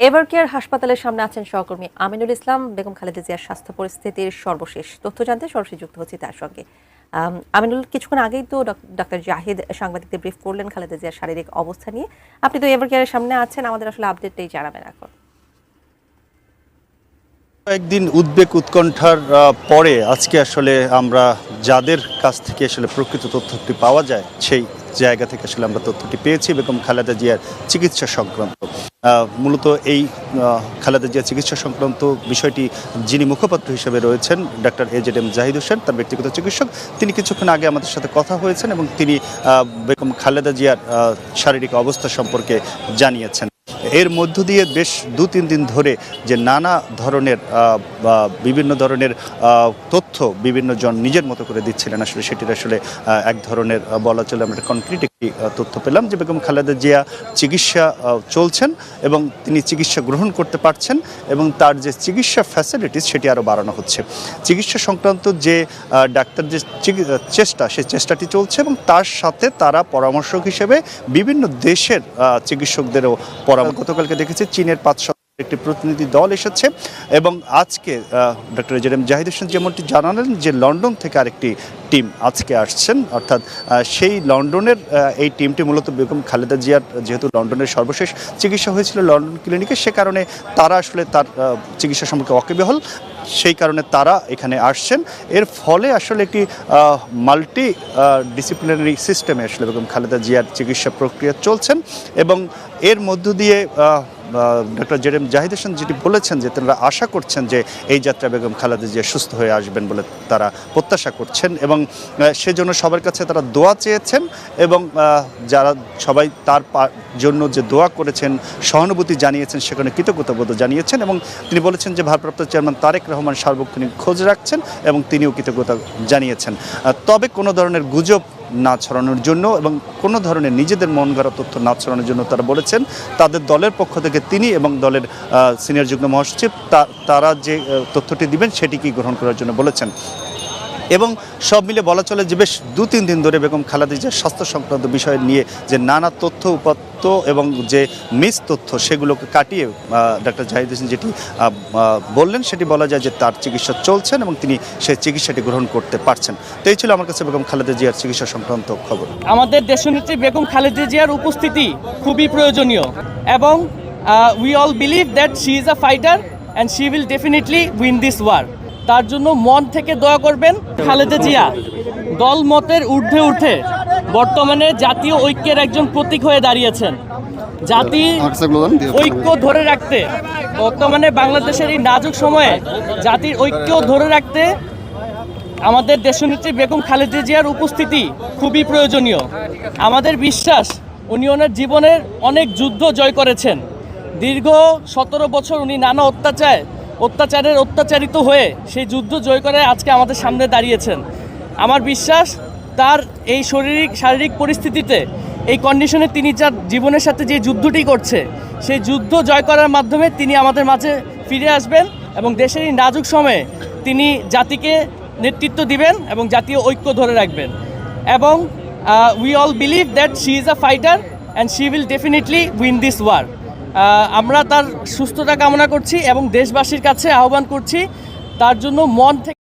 Ever care হাসপাতালের সামনে আছেন সহকর্মী আমিনুল ইসলাম বেগম খালেদা জিয়ার স্বাস্থ্য পরিস্থিতির সর্বশেষ তথ্য জানতে সরাসরি যুক্ত হচ্ছি তার সঙ্গে। আম, আমিনুল কিছুক্ষণ আগেই তো ডক্টর জাহিদ সাংবাদিকদের ব্রিফ করলেন খালেদা জিয়ার শারীরিক অবস্থা নিয়ে। আপনি তো এভার কেয়ারের সামনে আছেন আমাদের আসলে আপডেটটাই জানাবেন এখন। একদিন উদ্বেগ উৎকণ্ঠার পরে আজকে আসলে আমরা যাদের কাছ থেকে আসলে প্রকৃত তথ্যটি পাওয়া যায় সেই জায়গা থেকে আসলে আমরা তথ্যটি পেয়েছি বেগম খালেদা জিয়ার চিকিৎসা সংক্রান্ত। মূলত এই খালেদা জিয়া চিকিৎসা সংক্রান্ত বিষয়টি যিনি মুখপাত্র হিসেবে রয়েছেন, doctor A Z M Zahid Hossain, তার ব্যক্তিগত চিকিৎসক, তিনি কিছুক্ষণ আগে আমাদের সাথে কথা হয়েছেন এবং তিনি বেগম খালেদা জিয়ার শারীরিক অবস্থা সম্পর্কে জানিয়েছেন। এর মধ্য দিয়ে বেশ দু তিন দিন ধরে যে নানা ধরনের বিভিন্ন ধরনের তথ্য বিভিন্ন জন নিজের মতো করে দিচ্ছিলেন, আসলে সেটির আসলে এক ধরনের বলা চলে আমরা কনক্রিট তথ্য পেলাম যে বেগম খালেদা জিয়া চিকিৎসা চলছেন এবং তিনি চিকিৎসা গ্রহণ করতে পারছেন এবং তার যে চিকিৎসা ফ্যাসিলিটিস সেটি আরও বাড়ানো হচ্ছে। চিকিৎসা সংক্রান্ত যে ডাক্তার যে চেষ্টা সেই চেষ্টাটি চলছে এবং তার সাথে তারা পরামর্শক হিসেবে বিভিন্ন দেশের চিকিৎসকদেরও পরামর্শ গতকালকে দেখেছি, চীনের পাঁচ সদস্যের একটি প্রতিনিধি দল এসেছে এবং আজকে ডক্টর জেরেম জাহিদ হোসেন যেমনটি জানালেন যে লন্ডন থেকে আরেকটি টিম আজকে আসছেন, অর্থাৎ সেই লন্ডনের এই টিমটি মূলত বেগম খালেদা জিয়ার যেহেতু লন্ডনের সর্বশেষ চিকিৎসা হয়েছিল লন্ডন ক্লিনিকে, সে কারণে তারা আসলে তার চিকিৎসা সম্পর্কে ওয়াকিবহল সেই কারণে তারা এখানে আসছেন। এর ফলে আসলে একটি মাল্টি ডিসিপ্লিনারি সিস্টেমে আসলে বেগম খালেদা জিয়ার চিকিৎসা প্রক্রিয়া চলছেন এবং এর মধ্য দিয়ে ডক্টর জেরেম জাহিদ হোসেন যেটি বলেছেন যে তারা আশা করছেন যে এই যাত্রা বেগম খালেদা জিয়া সুস্থ হয়ে আসবেন বলে তারা প্রত্যাশা করছেন এবং সেজন্য সবার কাছে তারা দোয়া চেয়েছেন এবং যারা সবাই তার জন্য যে দোয়া করেছেন, সহানুভূতি জানিয়েছেন সেখানে কৃতজ্ঞতাবোধ জানিয়েছেন এবং তিনি বলেছেন যে ভারপ্রাপ্ত চেয়ারম্যান তারেক রহমান সার্বক্ষণিক খোঁজ রাখছেন এবং তিনিও কৃতজ্ঞতা জানিয়েছেন। তবে কোনো ধরনের গুজব না ছড়ানোর জন্য এবং কোনো ধরনের নিজেদের মন গড়া তথ্য না ছড়ানোর জন্য তারা বলেছেন, তাদের দলের পক্ষ থেকে তিনি এবং দলের সিনিয়র যুগ্ম মহাসচিব তারা যে তথ্যটি দিবেন সেটিকেই গ্রহণ করার জন্য বলেছেন। এবং সব মিলে বলা চলে যে বেশ দু তিন দিন ধরে বেগম খালেদা জিয়ার স্বাস্থ্য সংক্রান্ত বিষয় নিয়ে যে নানা তথ্য উপাত্ত এবং যে মিস তথ্য সেগুলোকে কাটিয়ে ডাক্তার জাহিদ হোসেন যেটি বললেন সেটি বলা যায় যে তার চিকিৎসা চলছেন এবং তিনি সেই চিকিৎসাটি গ্রহণ করতে পারছেন। তো এই ছিল আমার কাছে বেগম খালেদা জিয়ার চিকিৎসা সংক্রান্ত খবর। আমাদের দেশনেত্রী বেগম খালেদা জিয়ার উপস্থিতি খুবই প্রয়োজনীয় এবং we all believe that she is a fighter and she will definitely win this war তার জন্য মন থেকে দোয়া করবেন খালেদা জিয়া। দল মতের ঊর্ধ্বে উঠে বর্তমানে জাতীয় ঐক্যের একজন প্রতীক হয়ে দাঁড়িয়েছেন। জাতি ঐক্য ধরে রাখতে, বর্তমানে বাংলাদেশের এই নাজুক সময়ে জাতির ঐক্য ধরে রাখতে আমাদের দেশনেত্রী বেগম খালেদা জিয়ার উপস্থিতি খুবই প্রয়োজনীয়। আমাদের বিশ্বাস উনি ওনার জীবনের অনেক যুদ্ধ জয় করেছেন। দীর্ঘ সতেরো বছর উনি নানা অত্যাচার অত্যাচারের অত্যাচারিত হয়ে সেই যুদ্ধ জয় করে আজকে আমাদের সামনে দাঁড়িয়েছেন। আমার বিশ্বাস, তার এই শারীরিক শারীরিক পরিস্থিতিতে, এই কন্ডিশনে তিনি যার জীবনের সাথে যে যুদ্ধটি করছে, সেই যুদ্ধ জয় করার মাধ্যমে তিনি আমাদের মাঝে ফিরে আসবেন এবং দেশের এই নাজুক সময়ে তিনি জাতিকে নেতৃত্ব দিবেন এবং জাতীয় ঐক্য ধরে রাখবেন। এবং we all believe that she is a fighter and she will definitely win this war আমরা তার সুস্থতা কামনা করছি এবং দেশবাসীর কাছে আহ্বান করছি। তার জন্য মন থেকে